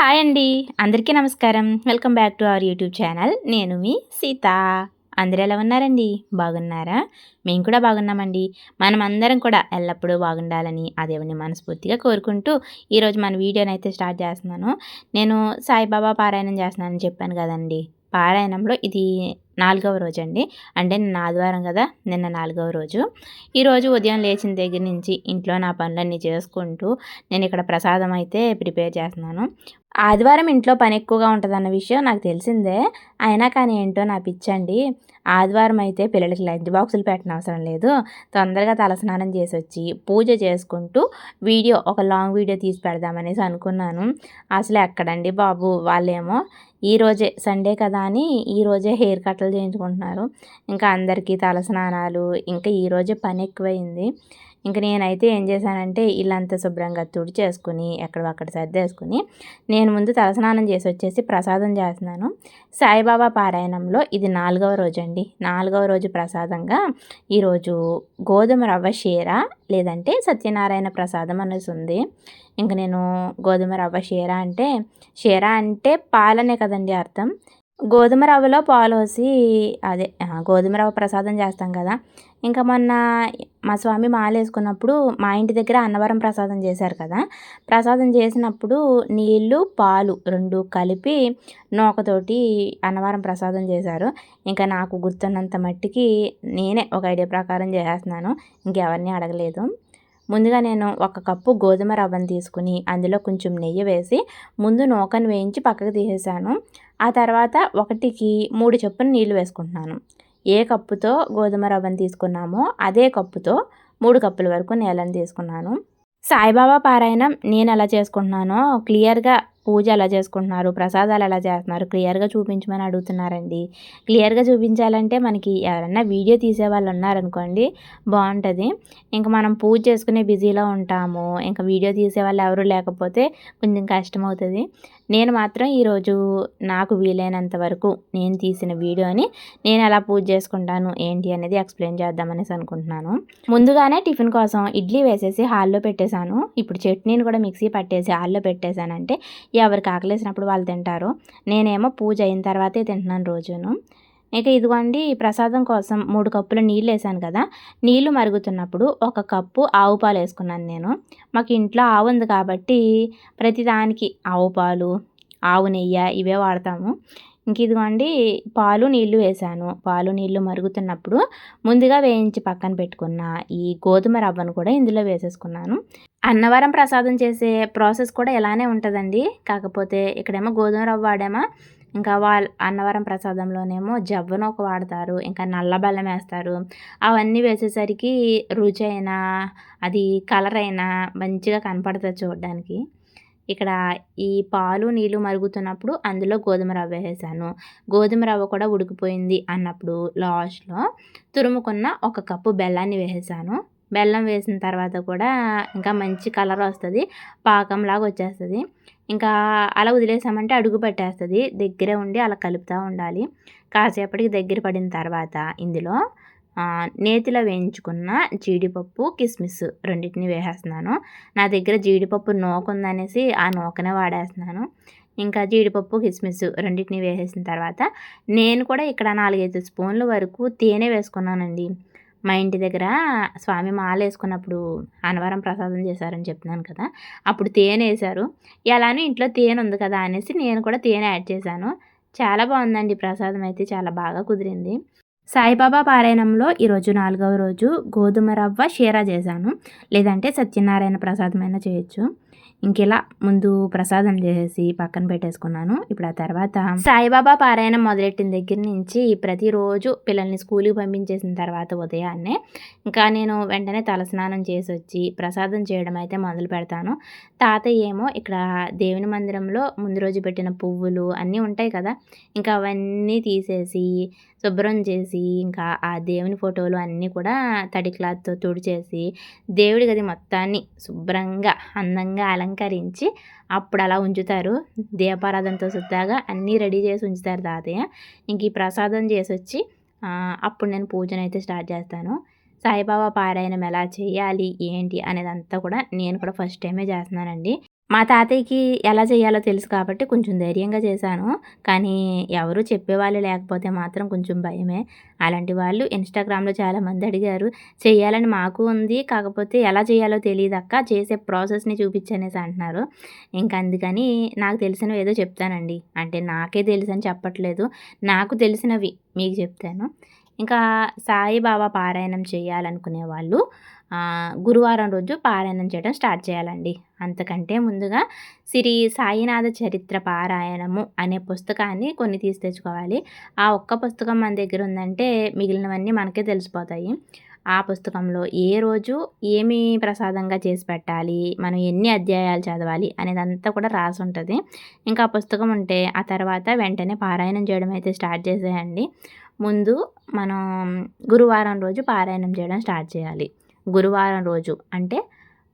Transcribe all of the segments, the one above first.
Hi అండి. అందరికీ నమస్కారం. Welcome back to our YouTube channel. నేను మీ సీత. అందరూ ఎలా ఉన్నారండి? బాగున్నారా? మేము కూడా బాగున్నామండి. మనం అందరం కూడా ఎల్లప్పుడూ బాగుండాలని ఆ దేవుని మనస్ఫూర్తిగా కోరుకుంటూ ఈరోజు మన వీడియోని అయితే స్టార్ట్ చేస్తున్నాను. నేను సాయిబాబా పారాయణం చేస్తున్నానని చెప్పాను కదండి. పారాయణంలో ఇది నాలుగవ రోజు అండి అంటే నిన్న ఆదివారం కదా నిన్న నాలుగవ రోజు. ఈరోజు ఉదయం లేచిన దగ్గర నుంచి ఇంట్లో నా పనులన్నీ చేసుకుంటూ నేను ఇక్కడ ప్రసాదం అయితే ప్రిపేర్ చేస్తున్నాను. ఆదివారం ఇంట్లో పని ఎక్కువగా ఉంటుందన్న విషయం నాకు తెలిసిందే. అయినా కానీ ఏంటో నా పిచ్చండి. ఆదివారం అయితే పిల్లలకి లంచ్ బాక్సులు పెట్టిన అవసరం లేదు. తొందరగా తలస్నానం చేసి వచ్చి పూజ చేసుకుంటూ వీడియో ఒక లాంగ్ వీడియో తీసి పెడదామనేసి అనుకున్నాను. అసలు ఎక్కడండి బాబు? వాళ్ళేమో ఈరోజే సండే కదా అని ఈరోజే హెయిర్ కట్లు చేయించుకుంటున్నారు. ఇంకా అందరికీ తలస్నానాలు ఇంకా ఈరోజే పని ఎక్కువైంది. ఇంకా నేనైతే ఏం చేశానంటే ఇల్లంతా శుభ్రంగా తుడి చేసుకుని ఎక్కడక్కడ సర్దేసుకుని నేను ముందు తలస్నానం చేసి వచ్చేసి ప్రసాదం చేస్తున్నాను. సాయిబాబా పారాయణంలో ఇది నాలుగవ రోజు అండి నాలుగవ రోజు ప్రసాదంగా ఈరోజు గోధుమ రవ్వ షీర లేదంటే సత్యనారాయణ ప్రసాదం అనేసి ఉంది. ఇంక నేను గోధుమ రవ్వ షీర అంటే షీర అంటే పాలనే కదండి అర్థం. గోధుమ రవ్వలో పాలు అదే గోధుమ రవ్వ ప్రసాదం చేస్తాం కదా. ఇంకా మొన్న మా స్వామి మాల వేసుకున్నప్పుడు మా ఇంటి దగ్గర అన్నవరం ప్రసాదం చేశారు కదా. ప్రసాదం చేసినప్పుడు నీళ్ళు పాలు రెండు కలిపి నూకతోటి అన్నవరం ప్రసాదం చేశారు. ఇంకా నాకు గుర్తున్నంత మట్టికి నేనే ఒక ఐడియా ప్రకారం చేసేస్తున్నాను ఇంకెవరిని అడగలేదు. ముందుగా నేను ఒక కప్పు గోధుమ రవ్వను తీసుకుని అందులో కొంచెం నెయ్యి వేసి ముందు నూకను వేయించి పక్కకు తీసేసాను ఆ తర్వాత ఒకటికి మూడు చొప్పున నీళ్ళు వేసుకుంటున్నాను. ఏ కప్పుతో గోధుమ రవ్వను తీసుకున్నామో అదే కప్పుతో మూడు కప్పుల వరకు నేలను తీసుకున్నాను. సాయిబాబా పారాయణం నేను ఎలా చేసుకుంటున్నానో క్లియర్గా పూజ ఎలా చేసుకుంటున్నారు? ప్రసాదాలు ఎలా చేస్తున్నారు? క్లియర్గా చూపించమని అడుగుతున్నారండి. క్లియర్గా చూపించాలంటే మనకి ఎవరన్నా వీడియో తీసే వాళ్ళు ఉన్నారనుకోండి బాగుంటుంది. ఇంకా మనం పూజ చేసుకునే బిజీలో ఉంటాము. ఇంకా వీడియో తీసే వాళ్ళు ఎవరు లేకపోతే కొంచెం కష్టమవుతుంది. నేను మాత్రం ఈరోజు నాకు వీలైనంత వరకు నేను తీసిన వీడియోని నేను ఎలా పూజ చేసుకుంటాను ఏంటి అనేది ఎక్స్ప్లెయిన్ చేద్దామనేసి అనుకుంటున్నాను. ముందుగానే టిఫిన్ కోసం ఇడ్లీ వేసేసి హాల్లో పెట్టేశాను. ఇప్పుడు చట్నీని కూడా మిక్సీ పట్టేసి హాల్లో పెట్టేశానంటే ఎవరికి ఆకలేసినప్పుడు వాళ్ళు తింటారు. నేనేమో పూజ అయిన తర్వాతే తింటున్నాను రోజును. ఇక ఇదిగోండి ప్రసాదం కోసం మూడు కప్పుల నీళ్ళు వేసాను కదా. నీళ్ళు మరుగుతున్నప్పుడు ఒక కప్పు ఆవు పాలు వేసుకున్నాను నేను. మాకు ఇంట్లో ఆవు ఉంది కాబట్టి ప్రతిదానికి ఆవు పాలు ఆవు నెయ్యి ఇవే వాడతాము. ఇంక ఇదిగోండి పాలు నీళ్ళు వేసాను. పాలు నీళ్ళు మరుగుతున్నప్పుడు ముందుగా వేయించి పక్కన పెట్టుకున్న ఈ గోధుమ రవ్వను కూడా ఇందులో వేసేసుకున్నాను. అన్నవరం ప్రసాదం చేసే ప్రాసెస్ కూడా ఇలానే ఉంటుందండి. కాకపోతే ఇక్కడేమో గోధుమ రవ్వ వాడేమో ఇంకా వాళ్ళ అన్నవరం ప్రసాదంలోనేమో జవ్వను ఒక వాడతారు ఇంకా నల్ల బెల్లం వేస్తారు. అవన్నీ వేసేసరికి రుచి అయినా అది కలర్ అయినా మంచిగా కనపడుతుంది చూడడానికి. ఇక్కడ ఈ పాలు నీళ్ళు మరుగుతున్నప్పుడు అందులో గోధుమ రవ్వ వేసాను. గోధుమ రవ్వ కూడా ఉడికిపోయింది అన్నప్పుడు లాస్ట్లో తురుముకున్న ఒక కప్పు బెల్లాన్ని వేసాను. బెల్లం వేసిన తర్వాత కూడా ఇంకా మంచి కలర్ వస్తుంది పాకంలాగా వచ్చేస్తుంది. ఇంకా అలా వదిలేసామంటే అడుగు పెట్టేస్తుంది దగ్గరే ఉండి అలా కలుపుతూ ఉండాలి. కాసేపటికి దగ్గర పడిన తర్వాత ఇందులో నేతిలో వేయించుకున్న జీడిపప్పు కిస్మిస్ రెండింటిని వేసేస్తున్నాను. నా దగ్గర జీడిపప్పు నూక ఉందనేసి ఆ నూకనే వాడేస్తున్నాను. ఇంకా జీడిపప్పు కిస్మిస్ రెండింటిని వేసేసిన తర్వాత నేను కూడా ఇక్కడ నాలుగైదు స్పూన్ల వరకు తేనె వేసుకున్నానండి. మా ఇంటి దగ్గర స్వామి మాల వేసుకున్నప్పుడు అనవరం ప్రసాదం చేశారని చెప్తున్నాను కదా అప్పుడు తేనె వేశారు. ఎలానూ ఇంట్లో తేనె ఉంది కదా అనేసి నేను కూడా తేనె యాడ్ చేశాను. చాలా బాగుందండి ప్రసాదం అయితే చాలా బాగా కుదిరింది. సాయిబాబా పారాయణంలో ఈరోజు నాలుగవ రోజు గోధుమ రవ్వ షీరా చేశాను. లేదంటే సత్యనారాయణ ప్రసాదమైన చేయొచ్చు. ఇంకెలా ముందు ప్రసాదం చేసేసి పక్కన పెట్టేసుకున్నాను. ఇప్పుడు ఆ తర్వాత సాయిబాబా పారాయణం మొదలెట్టిన దగ్గర నుంచి ప్రతిరోజు పిల్లల్ని స్కూల్కి పంపించేసిన తర్వాత ఉదయాన్నే ఇంకా నేను వెంటనే తలస్నానం చేసి వచ్చి ప్రసాదం చేయడం అయితే మొదలు పెడతాను. తాతయ్య ఏమో ఇక్కడ దేవుని మందిరంలో ముందు రోజు పెట్టిన పువ్వులు అన్నీ ఉంటాయి కదా ఇంకా అవన్నీ తీసేసి శుభ్రం చేసి ఇంకా ఆ దేవుని ఫోటోలు అన్నీ కూడా తడి క్లాత్తో తుడిచేసి దేవుడి గది మొత్తాన్ని శుభ్రంగా అందంగా అలంకరించి అప్పుడు అలా ఉంచుతారు. దీపారాధనతో సుద్దాగా అన్నీ రెడీ చేసి ఉంచుతారు తాతయ్య. ఇంక ఈ ప్రసాదం చేసి వచ్చి అప్పుడు నేను పూజనైతే స్టార్ట్ చేస్తాను. సాయిబాబా పారాయణం ఎలా చేయాలి ఏంటి అనేదంతా కూడా నేను కూడా ఫస్ట్ టైమే చేస్తున్నానండి. మా తాతయ్యకి ఎలా చేయాలో తెలుసు కాబట్టి కొంచెం ధైర్యంగా చేశాను. కానీ ఎవరు చెప్పేవాళ్ళు లేకపోతే మాత్రం కొంచెం భయమే. అలాంటి వాళ్ళు ఇన్స్టాగ్రామ్లో చాలామంది అడిగారు చేయాలని మాకు ఉంది కాకపోతే ఎలా చేయాలో తెలియదు అక్క చేసే ప్రాసెస్ని చూపించనేసి అంటున్నారు. ఇంకా అందుకని నాకు తెలిసినవి ఏదో చెప్తానండి. అంటే నాకే తెలుసు అని చెప్పట్లేదు. నాకు తెలిసినవి మీకు చెప్తాను. ఇంకా సాయిబాబా పారాయణం చేయాలనుకునే వాళ్ళు గురువారం రోజు పారాయణం చేయడం స్టార్ట్ చేయాలండి. అంతకంటే ముందుగా శ్రీ సాయినాథ చరిత్ర పారాయణము అనే పుస్తకాన్ని కొన్ని తీసి తెచ్చుకోవాలి. ఆ ఒక్క పుస్తకం మన దగ్గర ఉందంటే మిగిలినవన్నీ మనకే తెలిసిపోతాయి. ఆ పుస్తకంలో ఏ రోజు ఏమి ప్రసాదంగా చేసి పెట్టాలి మనం ఎన్ని అధ్యాయాలు చదవాలి అనేదంతా కూడా రాసి ఉంటుంది. ఇంకా ఆ పుస్తకం ఉంటే ఆ తర్వాత వెంటనే పారాయణం చేయడం అయితే స్టార్ట్ చేసేయండి. ముందు మనం గురువారం రోజు పారాయణం చేయడం స్టార్ట్ చేయాలి. గురువారం రోజు అంటే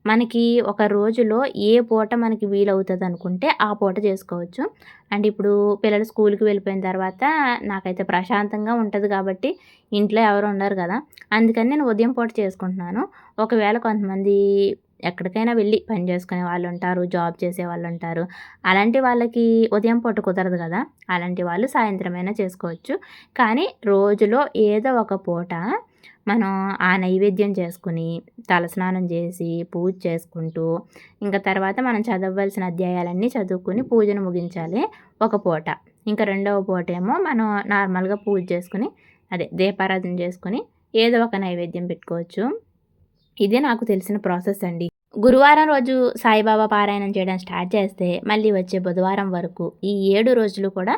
మనకి ఒక రోజులో ఏ పూట మనకి వీలవుతుంది అనుకుంటే ఆ పూట చేసుకోవచ్చు. అండ్ ఇప్పుడు పిల్లలు స్కూల్కి వెళ్ళిపోయిన తర్వాత నాకైతే ప్రశాంతంగా ఉంటుంది కాబట్టి ఇంట్లో ఎవరు ఉండరు కదా. అందుకని నేను ఉదయం పూట చేసుకుంటున్నాను. ఒకవేళ కొంతమంది ఎక్కడికైనా వెళ్ళి పని చేసుకునే వాళ్ళు ఉంటారు జాబ్ చేసే వాళ్ళు ఉంటారు అలాంటి వాళ్ళకి ఉదయం పూట కుదరదు కదా. అలాంటి వాళ్ళు సాయంత్రమైనా చేసుకోవచ్చు. కానీ రోజులో ఏదో ఒక పూట మనం ఆ నైవేద్యం చేసుకుని తలస్నానం చేసి పూజ చేసుకుంటూ ఇంకా తర్వాత మనం చదవవలసిన అధ్యాయాలన్నీ చదువుకుని పూజను ముగించాలి ఒక పూట. ఇంకా రెండవ పూట ఏమో మనం నార్మల్గా పూజ చేసుకుని అదే దీపారాధన చేసుకుని ఏదో ఒక నైవేద్యం పెట్టుకోవచ్చు. ఇదే నాకు తెలిసిన ప్రాసెస్ అండి. గురువారం రోజు సాయిబాబా పారాయణం చేయడం స్టార్ట్ చేస్తే మళ్ళీ వచ్చే బుధవారం వరకు ఈ ఏడు రోజులు కూడా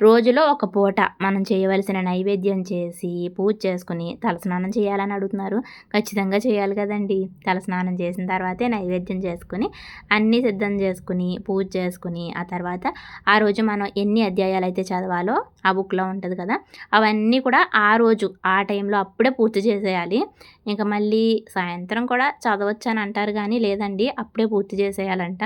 రోజులో ఒక పూట మనం చేయవలసిన నైవేద్యం చేసి పూజ చేసుకుని తలస్నానం చేయాలని అడుగుతున్నారు. ఖచ్చితంగా చేయాలి కదండి. తలస్నానం చేసిన తర్వాతే నైవేద్యం చేసుకుని అన్నీ సిద్ధం చేసుకుని పూజ చేసుకుని ఆ తర్వాత ఆ రోజు మనం ఎన్ని అధ్యాయాలు అయితే చదవాలో ఆ బుక్లో ఉంటుంది కదా అవన్నీ కూడా ఆ రోజు ఆ టైంలో అప్పుడే పూర్తి చేసేయాలి. ఇంకా మళ్ళీ సాయంత్రం కూడా చదవచ్చు అని అంటారు కానీ లేదండి అప్పుడే పూర్తి చేసేయాలంట.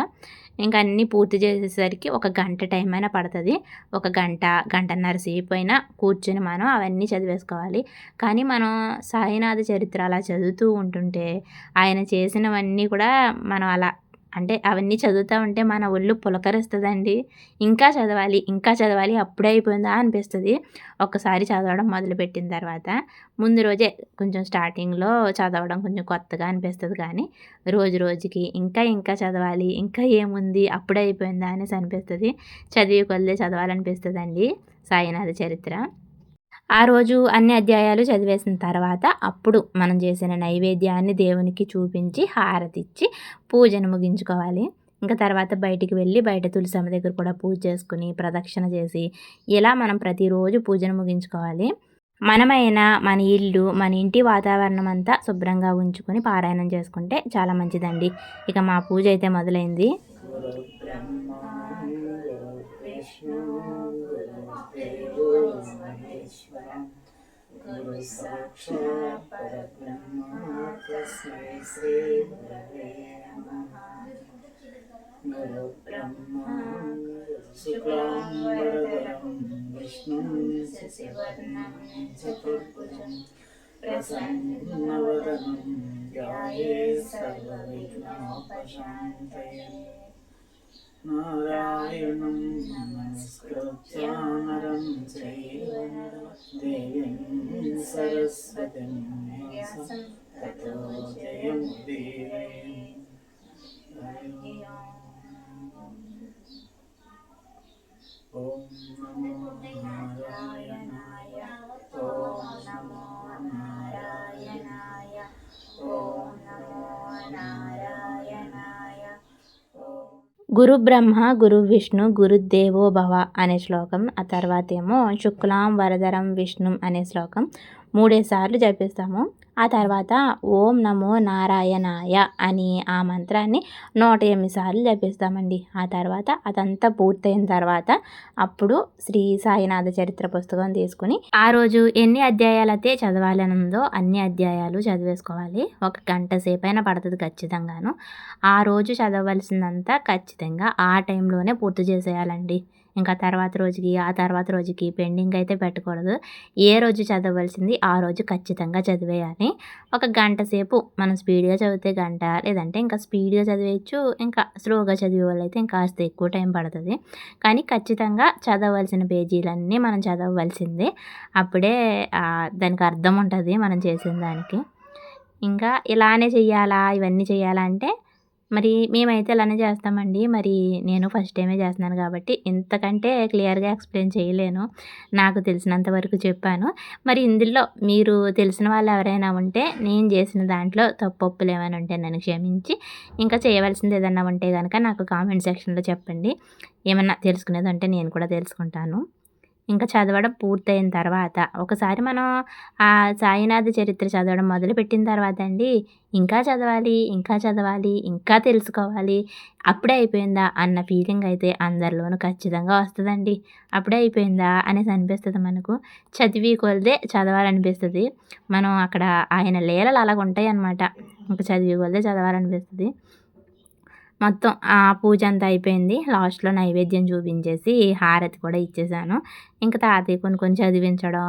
ఇంకా అన్నీ పూర్తి చేసేసరికి ఒక గంట టైం అయినా పడుతుంది. ఒక గంట గంటన్నర సేపు అయినా కూర్చొని మనం అవన్నీ చదివేసుకోవాలి. కానీ మనం సాయినాథ చరిత్ర అలా చదువుతూ ఉంటుంటే ఆయన చేసినవన్నీ కూడా మనం అలా అంటే అవన్నీ చదువుతూ ఉంటే మన ఒళ్ళు పులకరిస్తుందండి. ఇంకా చదవాలి ఇంకా చదవాలి అప్పుడే అయిపోయిందా అనిపిస్తుంది. ఒక్కసారి చదవడం మొదలుపెట్టిన తర్వాత ముందు రోజే కొంచెం స్టార్టింగ్లో చదవడం కొంచెం కొత్తగా అనిపిస్తుంది కానీ రోజు రోజుకి ఇంకా ఇంకా చదవాలి ఇంకా ఏముంది అప్పుడే అయిపోయిందా అనేసి అనిపిస్తుంది. చదివి కొద్దే చదవాలనిపిస్తుందండి. సాయినాథ చరిత్ర. ఆ రోజు అన్ని అధ్యాయాలు చదివేసిన తర్వాత అప్పుడు మనం చేసిన నైవేద్యాన్ని దేవునికి చూపించి హారతిచ్చి పూజను ముగించుకోవాలి. ఇంకా తర్వాత బయటికి వెళ్ళి బయట తులసమ్మ దగ్గర కూడా పూజ చేసుకుని ప్రదక్షిణ చేసి ఇలా మనం ప్రతిరోజు పూజను ముగించుకోవాలి. మనమైనా మన ఇల్లు మన ఇంటి వాతావరణం అంతా శుభ్రంగా ఉంచుకొని పారాయణం చేసుకుంటే చాలా మంచిదండి. ఇక మా పూజ అయితే మొదలైంది. गुरु साक्षात् परब्रह्मा तस्मै श्री गुरवे नमः गुरुब्रह्मा शुक्लाम्बरधरं विष्णुं शशिवर्णं चतुर्भुजं प्रसन्नवदनं ध्याये सर्वविघ्नोपशान्तये നാരായണം നമസ്കൃത്യാമരം ചെയ്ത ദേവീം സരസ്വതിം തോ ജയം ദേവേ ഓം നമോ നാരായണായ ഓം നമോ നാരായണായ ഓം గురు బ్రహ్మ గురు విష్ణు గురుదేవో భవ అనే శ్లోకం. ఆ తర్వాత ఏమో శుక్లాం వరదరం విష్ణు అనే శ్లోకం. మూడేసార్లు జపిస్తాము ఆ తర్వాత ఓం నమో నారాయణాయ అని ఆ మంత్రాన్ని నూట ఎనిమిది సార్లు జపిస్తామండి. ఆ తర్వాత అదంతా పూర్తయిన తర్వాత అప్పుడు శ్రీ సాయినాథ చరిత్ర పుస్తకం తీసుకుని ఆ రోజు ఎన్ని అధ్యాయాలు అయితే చదవాలని ఉందో అన్ని అధ్యాయాలు చదివేసుకోవాలి. ఒక గంట సేపు అయినా పడుతుంది ఖచ్చితంగాను. ఆ రోజు చదవలసిందంతా ఖచ్చితంగా ఆ టైంలోనే పూర్తి చేసేయాలండి. ఇంకా తర్వాత రోజుకి ఆ తర్వాత రోజుకి పెండింగ్ అయితే పెట్టకూడదు. ఏ రోజు చదవలసింది ఆ రోజు ఖచ్చితంగా చదివేయాలి. ఒక గంట సేపు మనం స్పీడ్గా చదివితే గంట లేదంటే ఇంకా స్పీడ్గా చదివేయచ్చు ఇంకా స్లోగా చదివే వాళ్ళు అయితే ఇంకా కాస్త ఎక్కువ టైం పడుతుంది. కానీ ఖచ్చితంగా చదవలసిన పేజీలన్నీ మనం చదవలసిందే అప్పుడే దానికి అర్థం ఉంటుంది మనం చేసిన దానికి. ఇంకా ఇలానే చేయాలా ఇవన్నీ చేయాలా అంటే మరి మేమైతే ఇలానే చేస్తామండి. మరి నేను ఫస్ట్ టైమే చేస్తున్నాను కాబట్టి ఇంతకంటే క్లియర్గా ఎక్స్ప్లెయిన్ చేయలేను. నాకు తెలిసినంత వరకు చెప్పాను. మరి ఇందులో మీరు తెలిసిన వాళ్ళు ఎవరైనా ఉంటే నేను చేసిన దాంట్లో తప్పొప్పులు ఏమైనా ఉంటే నన్ను క్షమించి. ఇంకా చేయవలసింది ఏదన్నా ఉంటే కనుక నాకు కామెంట్ సెక్షన్లో చెప్పండి. ఏమన్నా తెలుసుకునేది అంటే నేను కూడా తెలుసుకుంటాను. ఇంకా చదవడం పూర్తయిన తర్వాత ఒకసారి మనం ఆ సాయినాథ చరిత్ర చదవడం మొదలుపెట్టిన తర్వాత అండి ఇంకా చదవాలి ఇంకా చదవాలి ఇంకా తెలుసుకోవాలి అప్పుడే అయిపోయిందా అన్న ఫీలింగ్ అయితే అందరిలోనూ ఖచ్చితంగా వస్తుందండి. అప్పుడే అయిపోయిందా అనేసి అనిపిస్తుంది మనకు. చదివి కొలిదే చదవాలనిపిస్తుంది. మనం అక్కడ ఆయన లీలలు అలాగ ఉంటాయి అన్నమాట ఇంకా చదివి కొలిదే చదవాలనిపిస్తుంది. మొత్తం ఆ పూజ అంతా అయిపోయింది. లాస్ట్లో నైవేద్యం చూపించేసి హారతి కూడా ఇచ్చేసాను. ఇంకా తాతయ్య కొన్ని కొన్ని చదివించడం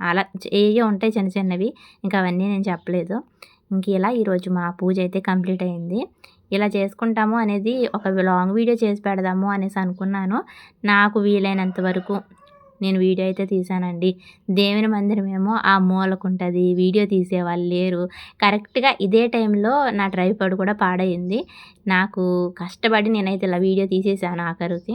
అలా ఏవో ఉంటాయి చిన్న చిన్నవి ఇంకా అవన్నీ నేను చెప్పలేదు. ఇంక ఇలా ఈరోజు మా పూజ అయితే కంప్లీట్ అయింది. ఇలా చేసుకుంటాము అనేది ఒక లాంగ్ వీడియో చేసి పెడదాము అనేసి అనుకున్నాను. నాకు వీలైనంత వరకు నేను వీడియో అయితే తీసానండి దేవుని మందిరం ఏమో ఆ మూలకుంటుంది వీడియో తీసే వాళ్ళు లేరు. కరెక్ట్గా ఇదే టైంలో నా ట్రైపాడ్ కూడా పాడైంది. నాకు కష్టపడి నేనైతే ఇలా వీడియో తీసేసాను ఆఖరికి.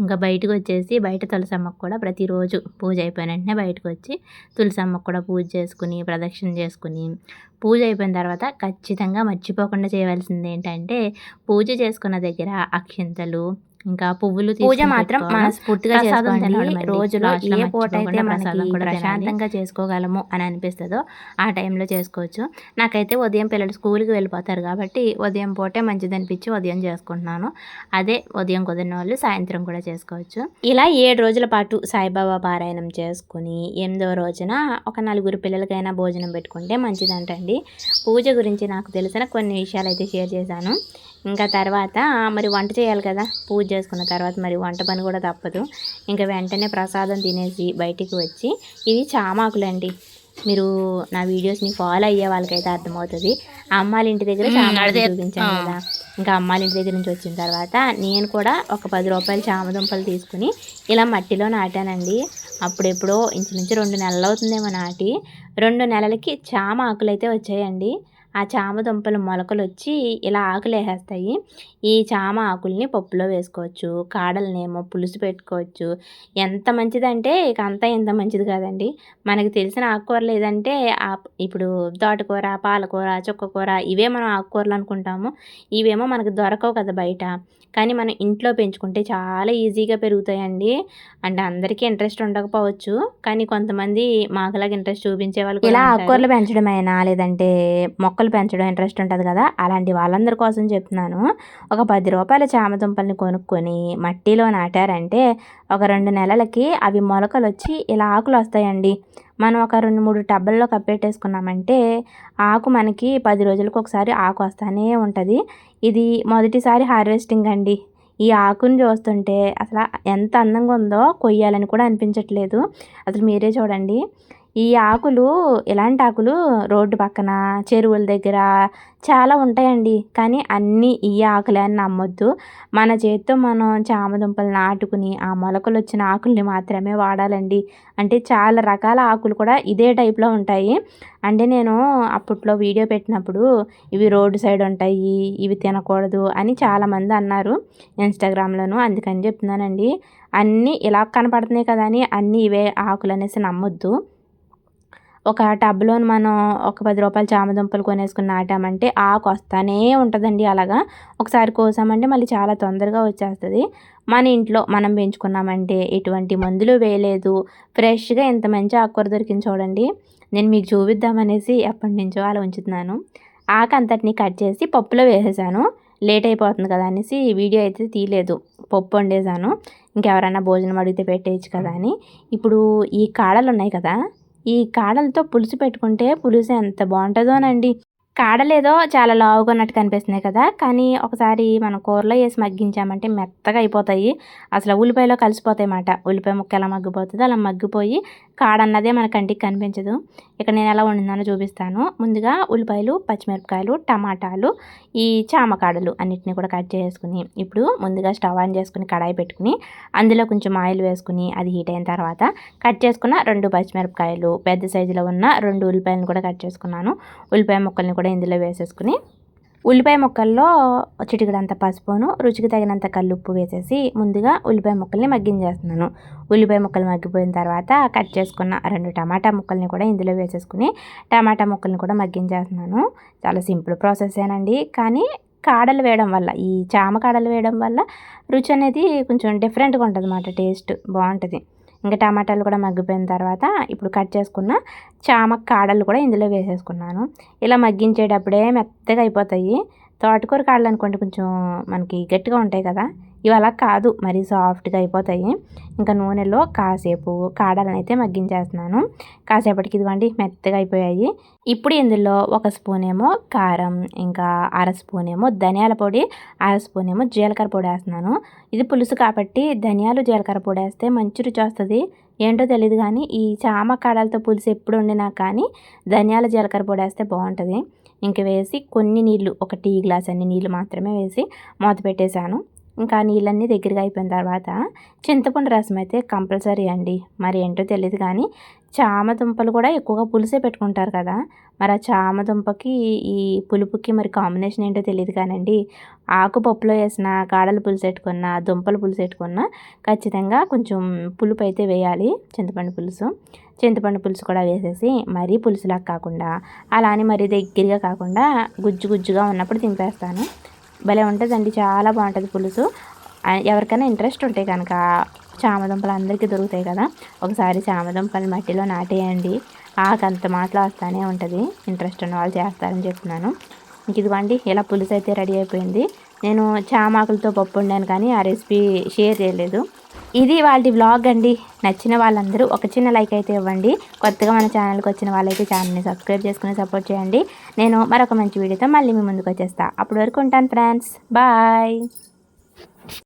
ఇంకా బయటకు వచ్చేసి బయట తులసమ్మకు కూడా ప్రతిరోజు పూజ అయిపోయిన వెంటనే బయటకు వచ్చి తులసమ్మకు కూడా పూజ చేసుకుని ప్రదక్షిణ చేసుకుని పూజ అయిపోయిన తర్వాత ఖచ్చితంగా మర్చిపోకుండా చేయవలసింది ఏంటంటే పూజ చేసుకున్న దగ్గర అక్షింతలు ఇంకా పువ్వులు పూజ మాత్రం మనస్ఫూర్తిగా చేసుకోండి. రోజులో ఏ పూట అయితే మనకి ప్రశాంతంగా చేసుకోగలము అని అనిపిస్తుందో ఆ టైంలో చేసుకోవచ్చు. నాకైతే ఉదయం పిల్లలు స్కూల్కి వెళ్ళిపోతారు కాబట్టి ఉదయం పూటే మంచిది అనిపించి ఉదయం చేసుకుంటున్నాను. అదే ఉదయం కుదిరిన వాళ్ళు సాయంత్రం కూడా చేసుకోవచ్చు. ఇలా ఏడు రోజుల పాటు సాయిబాబా పారాయణం చేసుకుని ఎనిమిదో రోజున ఒక నలుగురు పిల్లలకైనా భోజనం పెట్టుకుంటే మంచిదంటండి. పూజ గురించి నాకు తెలిసిన కొన్ని విషయాలు అయితే షేర్ చేశాను. ఇంకా తర్వాత మరి వంట చేయాలి కదా పూజ చేసుకున్న తర్వాత మరి వంట పని కూడా తప్పదు. ఇంకా వెంటనే ప్రసాదం తినేసి బయటికి వచ్చి ఇవి చామాకులండి. మీరు నా వీడియోస్ని ఫాలో అయ్యే వాళ్ళకైతే అర్థమవుతుంది. అమ్మాళ్ళ ఇంటి దగ్గర చామాకులు చూపించాను కదా. ఇంకా అమ్మాళ్ళ ఇంటి దగ్గర నుంచి వచ్చిన తర్వాత నేను కూడా ఒక పది రూపాయలు చామదుంపలు తీసుకుని ఇలా మట్టిలో నాటానండి. అప్పుడెప్పుడో ఇంచుమించు రెండు నెలలు అవుతుందేమో నాటి రెండు నెలలకి చామ ఆకులు అయితే వచ్చాయండి. ఆ చామ దుంపలు మొలకలు వచ్చి ఇలా ఆకులు వేసేస్తాయి ఈ చామ ఆకుల్ని పప్పులో వేసుకోవచ్చు కాడలనేమో పులుసు పెట్టుకోవచ్చు. ఎంత మంచిదంటే ఇక అంతా ఎంత మంచిది కాదండి. మనకి తెలిసిన ఆకుకూరలు ఏదంటే ఇప్పుడు తోటకూర పాలకూర చుక్కకూర ఇవే మనం ఆకుకూరలు అనుకుంటాము. ఇవేమో మనకు దొరకవు కదా బయట. కానీ మనం ఇంట్లో పెంచుకుంటే చాలా ఈజీగా పెరుగుతాయండి. అంటే అందరికీ ఇంట్రెస్ట్ ఉండకపోవచ్చు. కానీ కొంతమంది మాకులాగా ఇంట్రెస్ట్ చూపించే వాళ్ళు ఇలా ఆకుకూరలు పెంచడమైనా లేదంటే మొక్కలు పెంచడం ఇంట్రెస్ట్ ఉంటుంది కదా అలాంటి వాళ్ళందరి కోసం చెప్తున్నాను. ఒక పది రూపాయల చామదుంపల్ని కొనుక్కొని మట్టిలో నాటారంటే ఒక రెండు నెలలకి అవి మొలకలు వచ్చి ఇలా ఆకులు వస్తాయండి. మనం ఒక రెండు మూడు టబ్బల్లో కప్పెట్టేసుకున్నామంటే ఆకు మనకి పది రోజులకు ఒకసారి ఆకు వస్తూనే ఉంటుంది. ఇది మొదటిసారి హార్వెస్టింగ్ అండి. ఈ ఆకుని చూస్తుంటే అసలు ఎంత అందంగా ఉందో కొయ్యాలని కూడా అనిపించట్లేదు. అసలు మీరే చూడండి. ఈ ఆకులు ఇలాంటి ఆకులు రోడ్డు పక్కన చెరువుల దగ్గర చాలా ఉంటాయండి. కానీ అన్నీ ఈ ఆకులే అని నమ్మొద్దు. మన చేతితో మనం చామదుంపలు నాటుకుని ఆ మొలకలు వచ్చిన ఆకుల్ని మాత్రమే వాడాలండి. అంటే చాలా రకాల ఆకులు కూడా ఇదే టైప్లో ఉంటాయి. అంటే నేను అప్పట్లో వీడియో పెట్టినప్పుడు ఇవి రోడ్డు సైడ్ ఉంటాయి ఇవి తినకూడదు అని చాలామంది అన్నారు ఇన్స్టాగ్రామ్లోను. అందుకని చెప్తున్నానండి. అన్నీ ఇలా కనపడుతున్నాయి కదా అని అన్నీ ఇవే ఆకులు అనేసి నమ్మొద్దు. ఒక టబ్లో మనం ఒక పది రూపాయలు చామదుంపలు కొనేసుకుని నాటామంటే ఆకు వస్తానే ఉంటుందండి అలాగా. ఒకసారి కోసామంటే మళ్ళీ చాలా తొందరగా వచ్చేస్తుంది. మన ఇంట్లో మనం పెంచుకున్నామంటే ఎటువంటి మందులు వేయలేదు. ఫ్రెష్గా ఎంత మంచి ఆకుకూర దొరికింది చూడండి. నేను మీకు చూపిద్దామనేసి ఎప్పటి నుంచో అలా ఉంచుతున్నాను. ఆకు అంతటిని కట్ చేసి పప్పులో వేసేసాను. లేట్ అయిపోతుంది కదా అనేసి వీడియో అయితే తీయలేదు. పప్పు వండేసాను. ఇంకెవరైనా భోజనం అడిగితే పెట్టేయచ్చు కదా అని. ఇప్పుడు ఈ కాడలు ఉన్నాయి కదా. ఈ కాడలతో పులుసు పెట్టుకుంటే పులుసు ఎంత బాగుంటుందోనండి. కాడలేదో చాలా లావుగా కనిపిస్తున్నాయి కదా. కానీ ఒకసారి మనం కూరలో వేసి మగ్గించామంటే మెత్తగా అయిపోతాయి. అసలు ఉల్లిపాయలో కలిసిపోతాయి అన్నమాట. ఉల్లిపాయ ముక్క ఎలా మగ్గిపోతుందో అలా మగ్గిపోయి కాడ అన్నదే మన కంటికి కనిపించదు. ఇక్కడ నేను ఎలా వండిందానో చూపిస్తాను. ముందుగా ఉల్లిపాయలు పచ్చిమిరపకాయలు టమాటాలు ఈ చామకాడలు అన్నిటిని కూడా కట్ చేసుకుని ఇప్పుడు ముందుగా స్టవ్ ఆన్ చేసుకుని కడాయి పెట్టుకుని అందులో కొంచెం ఆయిల్ వేసుకుని అది హీట్ అయిన తర్వాత కట్ చేసుకున్న రెండు పచ్చిమిరపకాయలు పెద్ద సైజులో ఉన్న రెండు ఉల్లిపాయలను కూడా కట్ చేసుకున్నాను. ఉల్లిపాయ ముక్కల్ని కూడా ఇందులో వేసేసుకుని ఉల్లిపాయ ముక్కల్లో చిటికడంత పసుపును రుచికి తగినంత కల్లుప్పు వేసేసి ముందుగా ఉల్లిపాయ ముక్కల్ని మగ్గించేస్తున్నాను. ఉల్లిపాయ ముక్కలు మగ్గిపోయిన తర్వాత కట్ చేసుకున్న రెండు టమాటా ముక్కల్ని కూడా ఇందులో వేసేసుకుని టమాటా ముక్కల్ని కూడా మగ్గించేస్తున్నాను. చాలా సింపుల్ ప్రాసెసేనండి. కానీ కాడలు వేయడం వల్ల ఈ చామ కాడలు వేయడం వల్ల రుచి అనేది కొంచెం డిఫరెంట్గా ఉంటుంది అన్నమాట టేస్ట్ బాగుంటుంది. ఇంకా టమాటాలు కూడా మగ్గిపోయిన తర్వాత ఇప్పుడు కట్ చేసుకున్న చామ కాడలు కూడా ఇందులో వేసేసుకున్నాను. ఇలా మగ్గించేటప్పుడే మెత్తగా అయిపోతాయి. తోటకూర కాడలు అనుకోండి కొంచెం మనకి గట్టిగా ఉంటాయి కదా. ఇవి అలా కాదు మరి సాఫ్ట్గా అయిపోతాయి. ఇంకా నూనెలో కాసేపు కాడాలని అయితే మగ్గించేస్తున్నాను. కాసేపటికి ఇదిగోండి మెత్తగా అయిపోయాయి. ఇప్పుడు ఇందులో ఒక స్పూన్ ఏమో కారం ఇంకా అర స్పూన్ ఏమో ధనియాల పొడి అర స్పూన్ ఏమో జీలకర్ర పొడి వేస్తున్నాను. ఇది పులుసు కాబట్టి ధనియాలు జీలకర్ర పొడి వేస్తే మంచి రుచి వస్తుంది. ఏంటో తెలియదు కానీ ఈ చామ కాడలతో పులుసు ఎప్పుడు వండినా కానీ ధనియాల జీలకర్ర పొడి వేస్తే బాగుంటుంది. ఇంక వేసి కొన్ని నీళ్ళు ఒక టీ గ్లాస్ అన్ని నీళ్ళు మాత్రమే వేసి మూత పెట్టేశాను. ఇంకా నీళ్ళన్నీ దగ్గరగా అయిపోయిన తర్వాత చింతపండు రసం అయితే కంపల్సరీ అండి. మరి ఏంటో తెలియదు కానీ చామ దుంపలు కూడా ఎక్కువగా పులుసే పెట్టుకుంటారు కదా. మరి ఆ చామ దుంపకి ఈ పులుపుకి మరి కాంబినేషన్ ఏంటో తెలియదు కానండి. ఆకు పప్పులో వేసిన గాడల పులుసు పెట్టుకున్న దుంపలు పులుసు పెట్టుకున్న ఖచ్చితంగా కొంచెం పులుపు అయితే వేయాలి. చింతపండు పులుసు. చింతపండు పులుసు కూడా వేసేసి మరీ పులుసులాగా కాకుండా అలా అని మరీ దగ్గరగా కాకుండా గుజ్జు గుజ్జుగా ఉన్నప్పుడు తింపేస్తాను భలే ఉంటుందండి చాలా బాగుంటుంది పులుసు. ఎవరికైనా ఇంట్రెస్ట్ ఉంటే కనుక చామదుంపలు అందరికీ దొరుకుతాయి కదా. ఒకసారి చామదుంపలు మట్టిలో నాటేయండి. ఆకంత మాటలు వస్తూనే ఉంటుంది. ఇంట్రెస్ట్ ఉన్న వాళ్ళు చేస్తారని చెప్తున్నాను. ఇంక ఇదిగోండి ఇలా పులుసు అయితే రెడీ అయిపోయింది. నేను చామాకులతో పప్పు ఉండాను కానీ ఆ రెసిపీ షేర్ చేయలేదు. ఇది వాళ్ళ వ్లాగ్ అండి. నచ్చిన వాళ్ళందరూ ఒక చిన్న లైక్ అయితే ఇవ్వండి. కొత్తగా మన ఛానల్కి వచ్చిన వాళ్ళైతే ఛానల్ని సబ్స్క్రైబ్ చేసుకుని సపోర్ట్ చేయండి. నేను మరొక మంచి వీడియోతో మళ్ళీ మీ ముందుకు వచ్చేస్తాను అప్పటి వరకు ఉంటాను ఫ్రెండ్స్ బాయ్